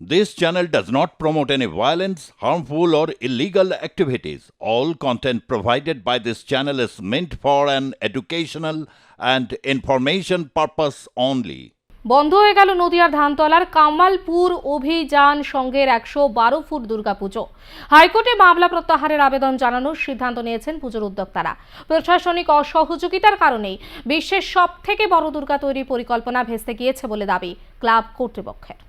This channel does not promote any violence, harmful, or illegal activities. All content provided by this channel is meant for an educational and information purpose only. বন্ধ হয়ে গেল নদিয়ার ধানতলার কামালপুর অভিযান সংঘের একশো বারো foot Durga Puja হাইকোর্টে মামলা প্রত্যাহারের আবেদন জানানোর সিদ্ধান্ত নিয়েছেন পুজোর উদ্যোক্তারা প্রশাসনিক অসহযোগিতার কারণেই বিশ্বের সব থেকে বড় দুর্গা তৈরির পরিকল্পনা ভেস্তে গিয়েছে বলে দাবি ক্লাব কর্তৃপক্ষের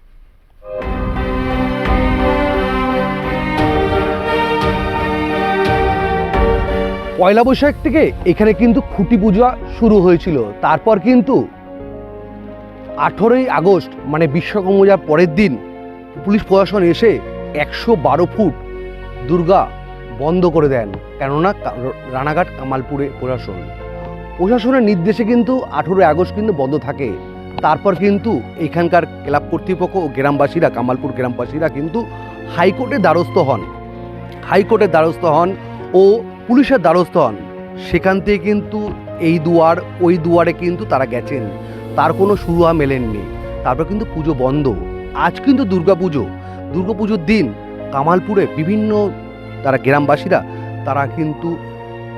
পয়লা বৈশাখ থেকে এখানে কিন্তু খুঁটি পূজা শুরু হয়েছিল। তারপর কিন্তু আঠেরোই আগস্ট মানে বিশ্বকর্মা পূজার পরের দিন পুলিশ প্রশাসন এসে একশো বারো ফুট দুর্গা বন্ধ করে দেন, কেননা রানাঘাট কামালপুরে প্রশাসন। প্রশাসনের নির্দেশে কিন্তু আঠেরোই আগস্ট কিন্তু বন্ধ থাকে। তারপর কিন্তু এখানকার ক্লাব কর্তৃপক্ষ ও গ্রামবাসীরা, কামালপুর গ্রামবাসীরা কিন্তু হাইকোর্টে দ্বারস্থ হন। হাইকোর্টের দ্বারস্থ হন ও পুলিশের দ্বারস্থ হন। সেখান থেকে কিন্তু এই দুয়ার, ওই দুয়ারে কিন্তু তারা গেছেন। তার কোনো সুরহা মেলেননি। তারপর কিন্তু পুজো বন্ধ। আজ কিন্তু দুর্গা পুজো। দুর্গা পুজোর দিন কামালপুরে বিভিন্ন তারা গ্রামবাসীরা, তারা কিন্তু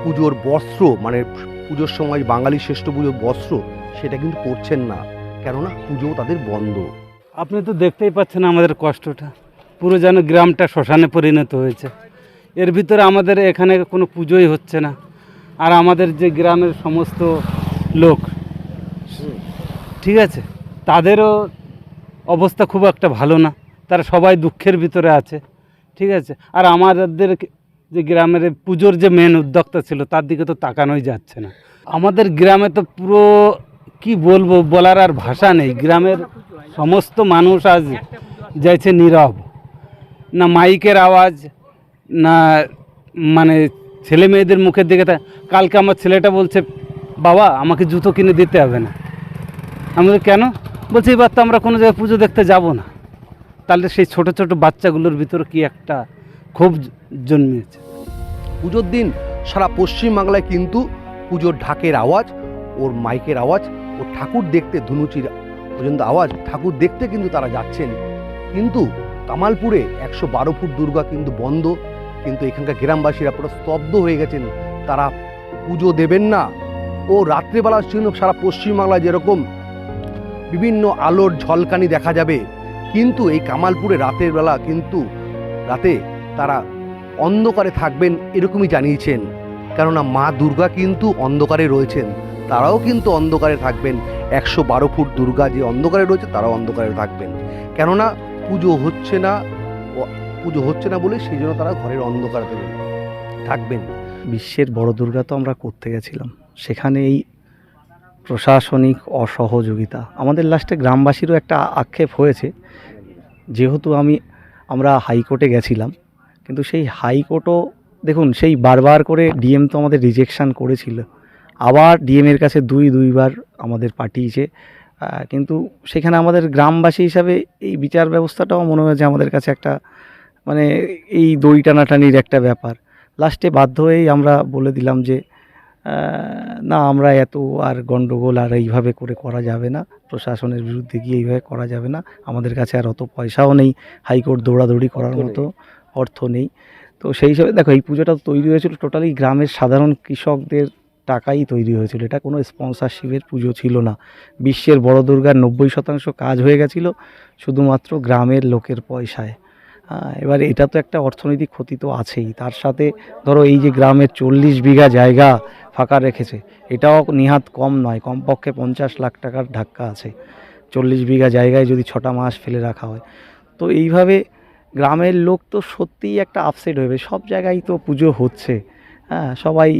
পুজোর বস্ত্র মানে পুজোর সময় বাঙালি শ্রেষ্ঠ পুজোর বস্ত্র, সেটা কিন্তু পরছেন না। কেননা পুজো তাদের বন্ধ। আপনি তো দেখতেই পাচ্ছেন আমাদের কষ্টটা। পুরো যেন গ্রামটা শ্মশানে পরিণত হয়েছে। এর ভিতরে আমাদের এখানে কোনো পুজোই হচ্ছে না। আর আমাদের যে গ্রামের সমস্ত লোক, ঠিক আছে? তাদেরও অবস্থা খুব একটা ভালো না। তারা সবাই দুঃখের ভিতরে আছে, ঠিক আছে? আর আমাদের যে গ্রামের পুজোর যে মেন উদ্যোক্তা ছিল, তার দিকে তো তাকানোই যাচ্ছে না। আমাদের গ্রামে তো পুরো, কি বলব, বলার আর ভাষা নেই। গ্রামের সমস্ত মানুষ আজ যাইছে নীরব। না, মাইকের আওয়াজ না মানে ছেলে মেয়েদের মুখের দিকে কালকে আমার ছেলেটা বলছে, বাবা, আমাকে জুতো কিনে দিতে হবে না। আমি কেন? বলছি, এবার তো আমরা কোনো জায়গায় পুজো দেখতে যাব না। তাহলে সেই ছোট ছোট বাচ্চাগুলোর ভিতরে কি একটা জ- জন্মিয়েছে? পুজোর দিন সারা পশ্চিমবাংলায় কিন্তু পুজোর ঢাকের আওয়াজ, ওর মাইকের আওয়াজ, ও ঠাকুর দেখতে, ধুনুচির পর্যন্ত আওয়াজ, ঠাকুর দেখতে কিন্তু তারা যাচ্ছেন। কিন্তু কামালপুরে একশো বারো ফুট দুর্গা কিন্তু বন্ধ কিন্তু এখানকার গ্রামবাসীরা পুরো স্তব্ধ হয়ে গেছেন। তারা পুজো দেবেন না। ও রাত্রেবেলার জন্য সারা পশ্চিমবাংলায় যেরকম বিভিন্ন আলোর ঝলকানি দেখা যাবে, কিন্তু এই কামালপুরে রাতের বেলা কিন্তু রাতে তারা অন্ধকারে থাকবেন এরকমই জানিয়েছেন। কেননা মা দুর্গা কিন্তু অন্ধকারে রয়েছেন। তারাও কিন্তু অন্ধকারে থাকবেন। একশো বারো ফুট দুর্গা যে অন্ধকারে রয়েছে, তারাও অন্ধকারে থাকবেন। কেননা পুজো হচ্ছে না পুজো হচ্ছে না বলে সেই জন্য তারা ঘরের অন্ধকারে থাকবেন থাকবেন। বিশ্বের বড় দুর্গা তো আমরা করতে গেছিলাম। সেখানে এই প্রশাসনিক অসহযোগিতা। আমাদের লাস্টে গ্রামবাসীরও একটা আক্ষেপ হয়েছে। যেহেতু আমি, আমরা হাইকোর্টে গেছিলাম, কিন্তু সেই হাইকোর্টও, দেখুন, সেই বারবার করে ডিএম তো আমাদের রিজেকশান করেছিল। আবার ডিএমের কাছে দুই, দুইবার আমাদের পাঠিয়েছে। কিন্তু সেখানে আমাদের গ্রামবাসী হিসাবে এই বিচার ব্যবস্থাটাও মনে হয় যে আমাদের কাছে একটা মানে এই দড়ি টানাটানির একটা ব্যাপার। লাস্টে বাধ্য হয়েই আমরা বলে দিলাম যে না আমরা এত আর গণ্ডগোল আর এইভাবে করে করা যাবে না। প্রশাসনের বিরুদ্ধে গিয়ে এইভাবে করা যাবে না। আমাদের কাছে আর অত পয়সাও নেই। হাইকোর্ট দৌড়াদৌড়ি করার মতো অর্থ নেই। তো সেই হিসাবে দেখো এই পুজোটা তৈরি হয়েছিল টোটালি গ্রামের সাধারণ কৃষকদের টাকাই তৈরি হয়েছিল। এটা কোনো স্পন্সরশিপের পুজো ছিল না। বিশ্বের বড় দুর্গার নব্বই শতাংশ কাজ হয়ে গেছিল শুধুমাত্র গ্রামের লোকের পয়সায়। এবার এটা তো একটা অর্থনৈতিক ক্ষতি তো আছেই। তার সাথে ধরো এই যে গ্রামের চল্লিশ বিঘা জায়গা ফাঁকা রেখেছে, এটাও নিহাত কম নয়, কমপক্ষে পঞ্চাশ লাখ টাকার ধাক্কা আছে। চল্লিশ বিঘা জায়গায় যদি ছটা মাস ফেলে রাখা হয়। তো এইভাবে গ্রামের লোক তো সত্যিই একটা আপসেট হবে সব জায়গায় তো পুজো হচ্ছে হ্যাঁ সবাই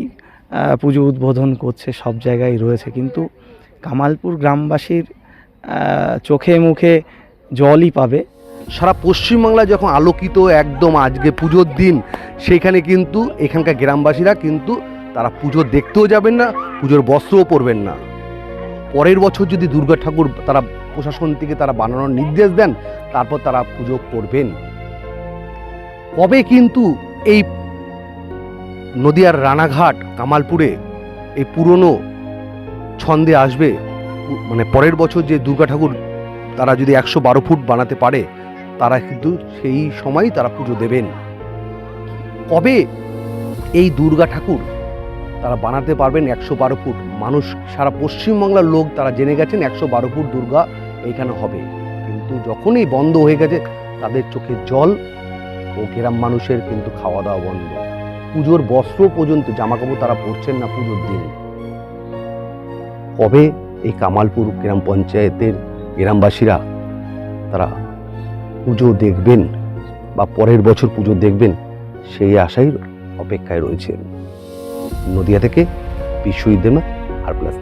পুজো উদ্বোধন করছে, সব জায়গায় রয়েছে। কিন্তু কামালপুর গ্রামবাসীর চোখে মুখে জলই পাবে। সারা পশ্চিমবাংলা যখন আলোকিত একদম আজকে পুজোর দিন, সেইখানে কিন্তু এখানকার গ্রামবাসীরা কিন্তু তারা পুজো দেখতেও যাবেন না, পুজোর বস্ত্রও পরবেন না। পরের বছর যদি দুর্গা ঠাকুর তারা প্রশাসন থেকে তারা বানানোর নির্দেশ দেন, তারপর তারা পুজো করবেন। কবে কিন্তু এই নদিয়ার রানাঘাট, কামালপুরে এই পুরনো ছন্দে আসবে মানে পরের বছর যে দুর্গা ঠাকুর তারা যদি একশো বারো ফুট বানাতে পারে তারা কিন্তু সেই সময়ই তারা পুজো দেবেন। কবে এই দুর্গা ঠাকুর তারা বানাতে পারবেন একশো বারো ফুট? মানুষ সারা পশ্চিমবাংলার লোক তারা জেনে গেছেন একশো বারো ফুট দুর্গা এইখানে হবে। কিন্তু যখনই বন্ধ হয়ে গেছে, তাদের চোখে জল ও গ্রাম মানুষের কিন্তু খাওয়া দাওয়া বন্ধ। পুজোর বস্ত্র পর্যন্ত জামাকাপড় তারা পরছেন না পুজোর দিন। কবে এই কামালপুর গ্রাম পঞ্চায়েতের গ্রামবাসীরা তারা পুজো দেখবেন বা পরের বছর পুজো দেখবেন, সেই আশাই অপেক্ষায় রয়েছেন। নদিয়া থেকে বিশ্ব ইদেমা আর প্লাস